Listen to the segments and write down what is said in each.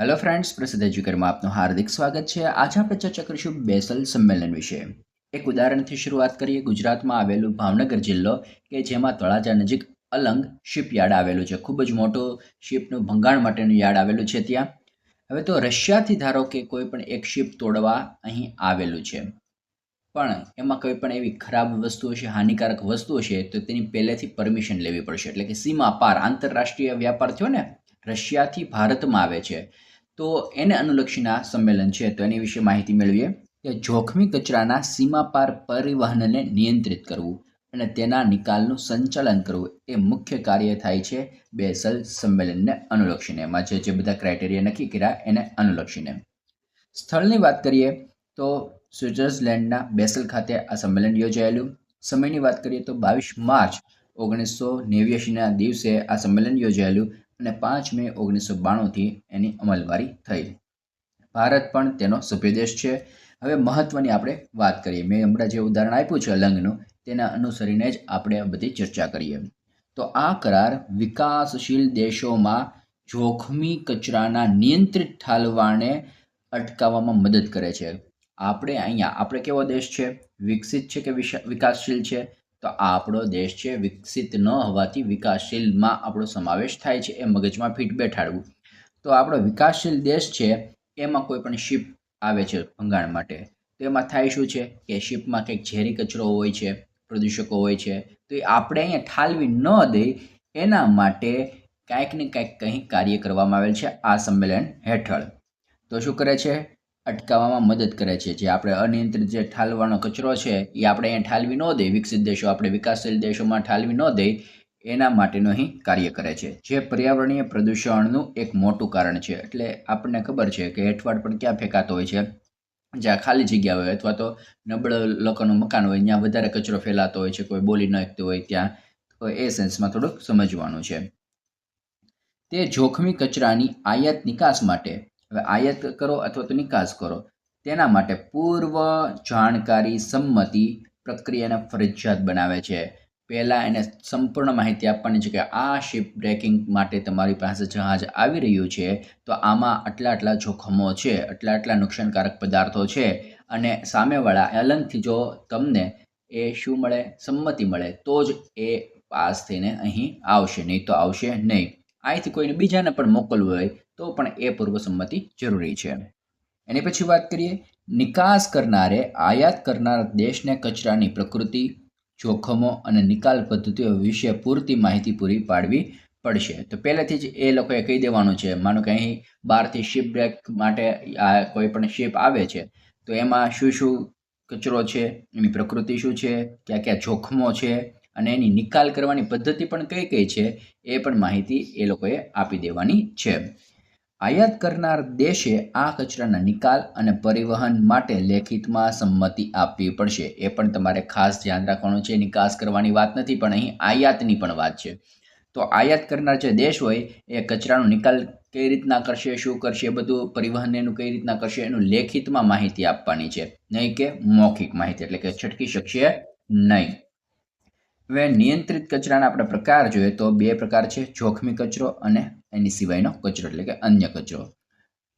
Hello friends પ્રસિદ્ધ એજ્યુકેરમાં આપનું હાર્દિક સ્વાગત છે. આજે આપણે ચર્ચા કરીશું બેસલ સંમેલન વિશે. એક ઉદાહરણથી શરૂઆત કરીએ. ગુજરાતમાં આવેલું ભાવનગર જિલ્લો કે જેમાં તળાજા નજીક અલંગ શિપયાર્ડ આવેલું છે. ખૂબ જ મોટો શિપનું ભંગાણ માટેનું યાર્ડ આવેલું છે ત્યાં. હવે તો રશિયાથી ધારો કે કોઈ પણ એક શિપ તોડવા અહીં આવેલું છે. પણ એમાં કોઈ પણ એવી ખરાબ વસ્તુઓ છે, હાનિકારક વસ્તુઓ છે, તો તેની પહેલેથી પરમિશન લેવી પડશે. એટલે કે સીમા પાર આંતરરાષ્ટ્રીય વ્યાપાર થયો ને, રશિયાથી ભારતમાં આવે છે. તો એને અનુલક્ષીના સંમેલન છે. તો એની વિશે માહિતી મેળવીએ. કે જોખમી કચરાના સીમા પાર પરિવહનને નિયંત્રિત કરવું અને તેના નિકાલનું સંચાલન કરવું એ મુખ્ય કાર્ય થાય છે બેસલ સંમેલનને અનુલક્ષીને. એમાં જે જે બધા ક્રાઇટેરિયા નક્કી કર્યા એને અનુલક્ષીને. સ્થળની વાત કરીએ તો સ્વિટ્ઝરલેન્ડના બેસલ ખાતે આ સંમેલન યોજાયેલું. સમયની વાત કરીએ તો બાવીસ માર્ચ ઓગણીસો નેવ્યાસીના દિવસે આ સંમેલન યોજાયેલું. અને પાંચ મે ઓગણીસો બાણુંથી એની અમલવારી થઈ. ભારત પણ તેનો સભ્ય દેશ છે. હવે મહત્વની આપણે વાત કરીએ. મેં હમણાં જે ઉદાહરણ આપ્યું છે અલંગનું, તેના અનુસરીને જ આપણે બધી ચર્ચા કરીએ. તો આ કરાર વિકાસશીલ દેશોમાં જોખમી કચરાના નિયંત્રિત ઠાલવાને અટકાવવામાં મદદ કરે છે. આપણે અહીંયા, આપણે કેવો દેશ છે? વિકસિત છે કે વિકાસશીલ છે? તો આ આપણો દેશ છે વિકસિત ન હોવાથી વિકાસશીલમાં આપણો સમાવેશ થાય છે એ મગજમાં ફીટ બેઠાડવું. તો આપણો વિકાસશીલ દેશ છે એમાં કોઈ પણ શિપ આવે છે ભંગાણ માટે. તો એમાં થાય શું છે કે શિપમાં કંઈક ઝેરી કચરો હોય છે, પ્રદૂષકો હોય છે, તો એ આપણે અહીંયા ઠાલવી ન દઈ એના માટે કાંઈક ને કાંઈક કંઈક કાર્ય કરવામાં આવેલ છે આ સંમેલન હેઠળ. તો શું કરે છે? અટકાવવામાં મદદ કરે છે. જે આપણે અનિયંત્રિત જે ઠાલવાનો કચરો છે, એ આપણે અહીંયા ઠાલવી ન દઈએ વિકસિત દેશો આપણે વિકાસશીલ દેશોમાં ઠાલવી ન દે, એના માટેનું અહીં કાર્ય કરે છે. જે પર્યાવરણીય પ્રદૂષણનું એક મોટું કારણ છે. એટલે આપણને ખબર છે કે હેઠવાડ પણ ક્યાં ફેંકાતો હોય છે? જ્યાં ખાલી જગ્યા હોય અથવા તો નબળા લોકોનું મકાન હોય, ત્યાં વધારે કચરો ફેલાતો હોય છે. કોઈ બોલી નાખતો હોય ત્યાં. એ સેન્સમાં થોડુંક સમજવાનું છે. તે જોખમી કચરાની આયાત નિકાસ માટે હવે આયાત કરો અથવા તો નિકાસ કરો. તેના માટે પૂર્વ જાણકારી સંમતિ પ્રક્રિયાને ફરજિયાત બનાવે છે. પહેલાં એને સંપૂર્ણ માહિતી આપવાની છે કે આ શિપ બ્રેકિંગ માટે તમારી પાસે જહાજ આવી રહ્યું છે. તો આમાં આટલા આટલા જોખમો છે, આટલા આટલા નુકસાનકારક પદાર્થો છે અને સામેવાળા અલંગથી જો તમને એ શું મળે? સંમતિ મળે, તો જ એ પાસ થઈને અહીં આવશે, નહીં તો આવશે નહીં. અહીંથી કોઈને બીજાને પણ મોકલવું હોય તો પણ એ પૂર્વ સંમતિ જરૂરી છે. એની પછી વાત કરીએ, નિકાસ કરનારે, આયાત કરનાર દેશને કચરાની પ્રકૃતિ, જોખમો અને નિકાલ પદ્ધતિઓ વિશે પૂરતી માહિતી પૂરી પાડવી પડશે. તો પહેલેથી જ એ લોકોએ કહી દેવાનું છે, માનો કે અહીં બહારથી શિપ બ્રેક માટે આ કોઈ પણ શિપ આવે છે, તો એમાં શું શું કચરો છે, એની પ્રકૃતિ શું છે, ક્યાં ક્યાં જોખમો છે અને એની નિકાલ કરવાની પદ્ધતિ પણ કઈ કઈ છે એ પણ માહિતી એ લોકોએ આપી દેવાની છે. આયાત કરનાર દેશે આ કચરાના નિકાલ અને પરિવહન માટે લેખિતમાં સંમતિ આપવી પડશે. એ પણ તમારે ખાસ ધ્યાન રાખવાનું છે. નિકાસ કરવાની વાત નથી, પણ અહીં આયાતની પણ વાત છે. તો આયાત કરનાર જે દેશ હોય, એ કચરાનો નિકાલ કઈ રીતના કરશે, શું કરશે બધું પરિવહન એનું કઈ રીતના કરશે, એનું લેખિતમાં માહિતી આપવાની છે. નહીં કે મૌખિક માહિતી, એટલે કે છટકી શકશે નહીં. હવે નિયંત્રિત કચરાના આપણે પ્રકાર જોઈએ તો બે પ્રકાર છે. જોખમી કચરો અને એની સિવાયનો કચરો એટલે કે અન્ય કચરો.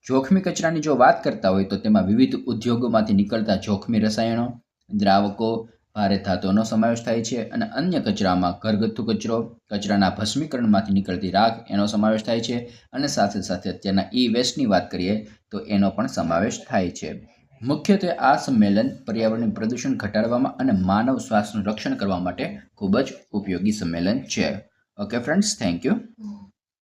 જોખમી કચરાની જો વાત કરતા હોય તો તેમાં વિવિધ ઉદ્યોગોમાંથી નીકળતા જોખમી રસાયણો, દ્રાવકો, ભારે ધાતુઓનો સમાવેશ થાય છે અને અન્ય કચરામાં ઘરગથ્થુ કચરો, કચરાના ભસ્મીકરણમાંથી નીકળતી રાખ એનો સમાવેશ થાય છે અને સાથે સાથે અત્યારના ઈ વેસ્ટની વાત કરીએ તો એનો પણ સમાવેશ થાય છે. મુખ્યત્વે આ સંમેલન પર્યાવરણનું પ્રદૂષણ ઘટાડવામાં અને માનવ સ્વાસ્થ્યનું રક્ષણ કરવા માટે ખૂબ જ ઉપયોગી સંમેલન છે. Okay friends thank you